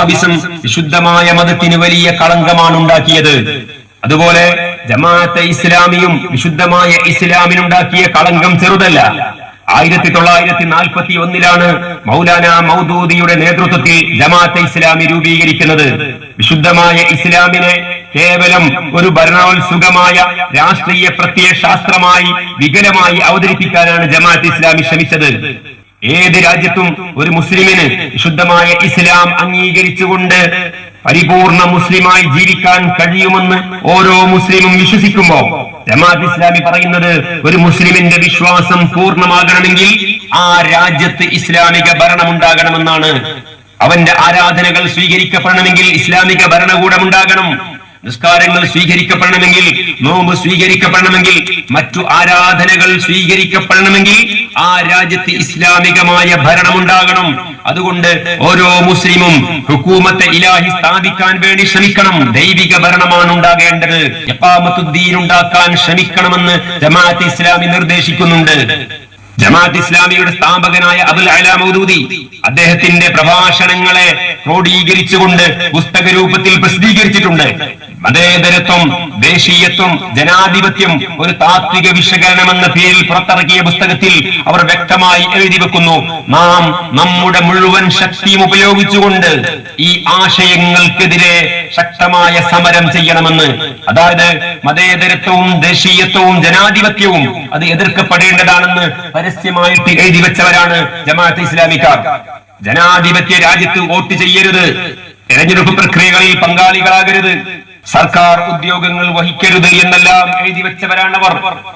വഹാബിസം വിശുദ്ധമായ മതത്തിന് വലിയ കളങ്കമാണ് ഉണ്ടാക്കിയത് അതുപോലെ ജമാഅത്തെ ഇസ്ലാമിയും വിശുദ്ധമായ ഇസ്ലാമിനുണ്ടാക്കിയ കളങ്കം ചെറുതല്ല. ആയിരത്തി തൊള്ളായിരത്തി നാൽപ്പത്തി ഒന്നിലാണ് മൗലാന മൗദൂദിയുടെ നേതൃത്വത്തിൽ ജമാഅത്തെ ഇസ്ലാമി രൂപീകരിക്കുന്നത്. വിശുദ്ധമായ ഇസ്ലാമിനെ കേവലം ഒരു ഭരണോത്സുകമായ രാഷ്ട്രീയ പ്രത്യയശാസ്ത്രമായി വികലമായി അവതരിപ്പിക്കാനാണ് ജമാഅത്ത് ഇസ്ലാമി ശ്രമിച്ചത്. ഏത് രാജ്യത്തും ഒരു മുസ്ലിമിന് വിശുദ്ധമായ ഇസ്ലാം അംഗീകരിച്ചുകൊണ്ട് പരിപൂർണ മുസ്ലിമായി ജീവിക്കാൻ കഴിയുമെന്ന് ഓരോ മുസ്ലിമും വിശ്വസിക്കുമ്പോ ജമാഅത്ത് ഇസ്ലാമി പറയുന്നത് ഒരു മുസ്ലിമിന്റെ വിശ്വാസം പൂർണമാകണമെങ്കിൽ ആ രാജ്യത്ത് ഇസ്ലാമിക ഭരണം ഉണ്ടാകണമെന്നാണ് അവന്റെ ആരാധനകൾ സ്വീകരിക്കപ്പെടണമെങ്കിൽ ഇസ്ലാമിക ഭരണകൂടം ഉണ്ടാകണം നിസ്കാരങ്ങൾ സ്വീകരിക്കപ്പെടണമെങ്കിൽ നോമ്പ് സ്വീകരിക്കപ്പെടണമെങ്കിൽ മറ്റു ആരാധനകൾ സ്വീകരിക്കപ്പെടണമെങ്കിൽ ആ രാജ്യത്ത് ഇസ്ലാമികമായ ഭരണമുണ്ടാകണം. അതുകൊണ്ട് ഓരോ മുസ്ലിമും ഹുക്കൂമത്തെ ഇലാഹി സ്ഥാപിക്കാൻ വേണ്ടി ശ്രമിക്കണം. ദൈവിക ഭരണമാണ് ഉണ്ടാകേണ്ടത്. എപ്പാമത്തുദ്ദീൻ ഉണ്ടാക്കാൻ ശ്രമിക്കണമെന്ന് ജമാഅത്ത് ഇസ്ലാമി നിർദ്ദേശിക്കുന്നുണ്ട്. ജമാഅത്ത് ഇസ്ലാമിയുടെ സ്ഥാപകനായ അബുൽ അല മൗദൂദി അദ്ദേഹത്തിന്റെ പ്രഭാഷണങ്ങളെ ക്രോഡീകരിച്ചുകൊണ്ട് പുസ്തക രൂപത്തിൽ പ്രസിദ്ധീകരിച്ചിട്ടുണ്ട്. മതേതരത്വം ദേശീയത്വം ജനാധിപത്യം ഒരു താത്വിക വിശകലനം എന്ന പേരിൽ പുറത്തിറക്കിയ പുസ്തകത്തിൽ അവർ വ്യക്തമായി എഴുതി വെക്കുന്നു. നാം നമ്മുടെ മുഴുവൻ ശക്തിയും ഉപയോഗിച്ചുകൊണ്ട് ഈ ആശയങ്ങൾക്കെതിരെ ശക്തമായ സമരം ചെയ്യണമെന്ന്. അതായത് മതേതരത്വവും ദേശീയത്വവും ജനാധിപത്യവും അത് എതിർക്കപ്പെടേണ്ടതാണെന്ന് പരസ്യമായിട്ട് എഴുതി വെച്ചവരാണ് ജമാഅത്ത് ഇസ്ലാമിക്കാർ. ജനാധിപത്യ രാജ്യത്ത് വോട്ട് ചെയ്യരുത്. തെരഞ്ഞെടുപ്പ് പ്രക്രിയകളിൽ പങ്കാളികളാകരുത്. സർക്കാർ ഉദ്യോഗങ്ങൾ വഹിക്കരുത് എന്നെല്ലാം എഴുതി വെച്ചവരാണവർ.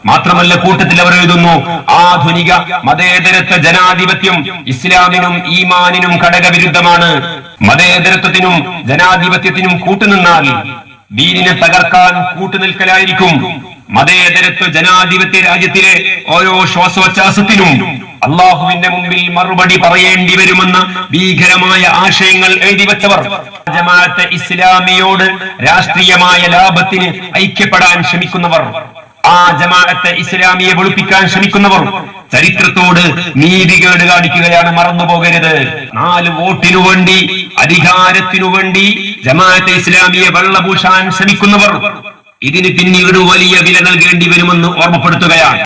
മാത്രമല്ല കൂട്ടത്തിൽ അവർ എഴുതുന്നു ആധുനിക മതേതരത്വ ജനാധിപത്യം ഇസ്ലാമിനും ഈമാനിനും ഘടകവിരുദ്ധമാണ്. മതേതരത്വത്തിനും ജനാധിപത്യത്തിനും കൂട്ടുനിന്നാൽ ദീനിനെ തകർക്കാൻ കൂട്ടുനിൽക്കലായിരിക്കും. മതേതരത്വ ജനാധിപത്യ രാജ്യത്തിലെ ഓരോ ശ്വാസോച്ഛാസത്തിനും അള്ളാഹുവിന്റെ മുമ്പിൽ മറുപടി പറയേണ്ടി വരുമെന്ന ഭീകരമായ ആശയങ്ങൾ എഴുതി വെച്ചവർ. ജമാഅത്തെ ഇസ്ലാമിയോട് രാഷ്ട്രീയമായ ലാഭത്തിന് ഐക്യപ്പെടാൻ ശ്രമിക്കുന്നവർ. ആ ജമാഅത്തെ ഇസ്ലാമിയെ വെളുപ്പിക്കാൻ ശ്രമിക്കുന്നവർ ചരിത്രത്തോട് നീതികേട് കാണിക്കുകയാണ് മറന്നു പോകരുത്. നാല് വോട്ടിനു വേണ്ടി അധികാരത്തിനു വേണ്ടി ജമാഅത്തെ ഇസ്ലാമിയെ വെള്ളപൂശാൻ ശ്രമിക്കുന്നവർ ഇതിന് പിന്നീട് വലിയ വില നൽകേണ്ടി വരുമെന്ന് ഓർമ്മപ്പെടുത്തുകയാണ്.